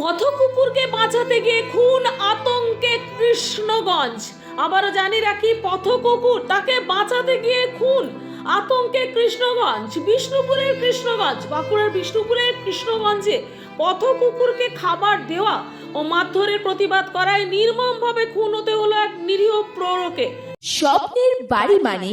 পথ কুকুরকে বাঁচাতে গিয়ে খুন আতঙ্কে কৃষ্ণগঞ্জ। আবারও জানি রাখি পথ কুকুর তাকে বাঁচাতে গিয়ে খুন আতঙ্কে কৃষ্ণগঞ্জ। বিষ্ণুপুরের কৃষ্ণগঞ্জ, বাঁকুড়ার বিষ্ণুপুরের কৃষ্ণগঞ্জে পথ কুকুরকে খাবার দেওয়া ও মারধরের প্রতিবাদ করায় নির্মমভাবে খুন হতে হলো এক নিরীহ প্রৌঢ়কে। স্বপ্নের বাড়ি মানে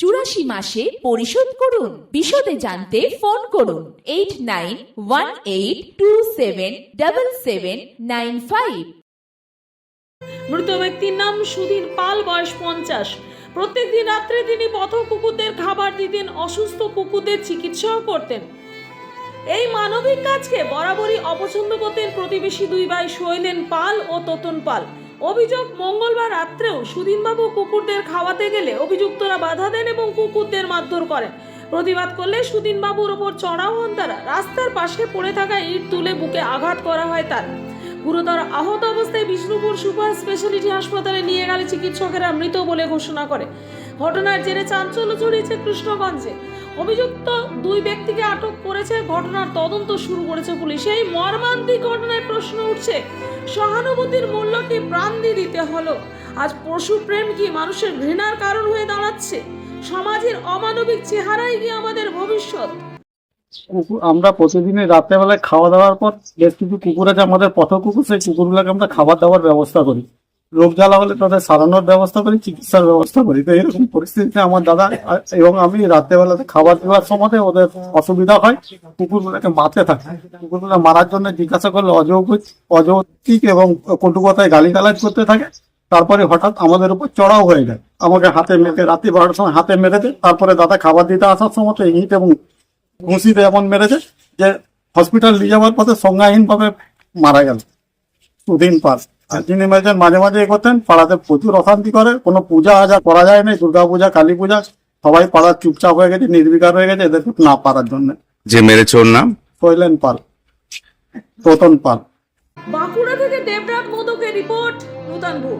চুরাশি মাসে পরিশোধ করুন। বিশদে জানতে ফোন করুন। Eight nine one eight two seven double seven nine five. মৃত ব্যক্তির নাম সুধীর পাল, বয়স পঞ্চাশ। প্রত্যেকদিন রাত্রে তিনি পথ কুকুরদের খাবার দিতেন, অসুস্থ কুকুরদের চিকিৎসাও করতেন। এই মানবিক কাজকে বরাবরই অপছন্দ করতেন প্রতিবেশী দুই ভাই শৈলেন পাল ও ততন পাল। অভিযোগ মঙ্গলবার রাত্রেও সুধীনবাবু কুকুরদের খাওয়াতে গেলে অভিযুক্তরা বাধা দেন এবং কুকুরদের মারধর করেন। প্রতিবাদ করলে সুদিনবাবুর ওপর চড়াও হন তারা। রাস্তার পাশে পড়ে থাকা ইট তুলে বুকে আঘাত করা হয় তার। গুরুতর আহত অবস্থায় বিষ্ণুপুর সুপার স্পেশালিটি হাসপাতালে নিয়ে গেলে চিকিৎসকেরা মৃত বলে ঘোষণা করে। ঘটনার জেরে চাঞ্চল্য ছড়িয়েছে কৃষ্ণগঞ্জে। অভিযুক্ত দুই ব্যক্তিকে আটক করেছে, ঘটনার তদন্ত শুরু করেছে পুলিশ। এই মর্মান্তিক ঘটনায় প্রশ্ন উঠছে, সহানুভূতির মূল্য কি প্রাণ দিয়ে দিতে হলো। আজ পশু প্রেম কি মানুষের ঘৃণার কারণ হয়ে দাঁড়াচ্ছে? সমাজের অমানবিক চেহারাই কি আমাদের ভবিষ্যৎ? আমরা প্রতিদিনই রাত্রেবেলায় খাওয়া দাওয়ার পর বেশ কিছু কুকুর আছে আমাদের পথ কুকুর সেই কুকুরগুলোকে আমরা খাবার দাবার ব্যবস্থা করি। রোগ জ্বালা হলে তাদের সারানোর ব্যবস্থা করি, চিকিৎসার ব্যবস্থা করি। তো এরকম পরিস্থিতিতে আমার দাদা, এবং আমি রাত্রেবেলাতে খাবার দেওয়ার সময় ওদের অসুবিধা হয়। কুকুরগুলোকে মারতে থাকে। কুকুরগুলো মারার জন্য জিজ্ঞাসা করলে অযৌক্তিক অযৌক্তিক এবং কটু কথায় গালিগালাজ করতে থাকে। তারপরে হঠাৎ আমাদের উপর চড়াও হয়ে যায়। আমাকে হাতে মেরে রাত্রি বারোটার সময় হাতে মেরেছে। তারপরে দাদা খাবার দিতে আসার সময় তো ইট এবং ঘুষিতে এমন মেরেছে যে হসপিটাল নিয়ে যাওয়ার পথে সংজ্ঞাহীন ভাবে মারা গেল। দুদিন পাস আর যিনি মাঝে মাঝে এ করতেন পাড়াতে প্রচুর অশান্তি করে কোনো পূজা আজা করা যায় না দুর্গা পূজা কালী পূজা সবাই পাড়ার চুপচাপ হয়ে গেছে নির্বিকার হয়ে গেছে এদের না পারার জন্য। যে মেরেছে ওর নাম? শৈলেন পাল রতন পাল। বাঁকুড়া থেকে দেবরাত মোদকের রিপোর্ট নূতন ভূ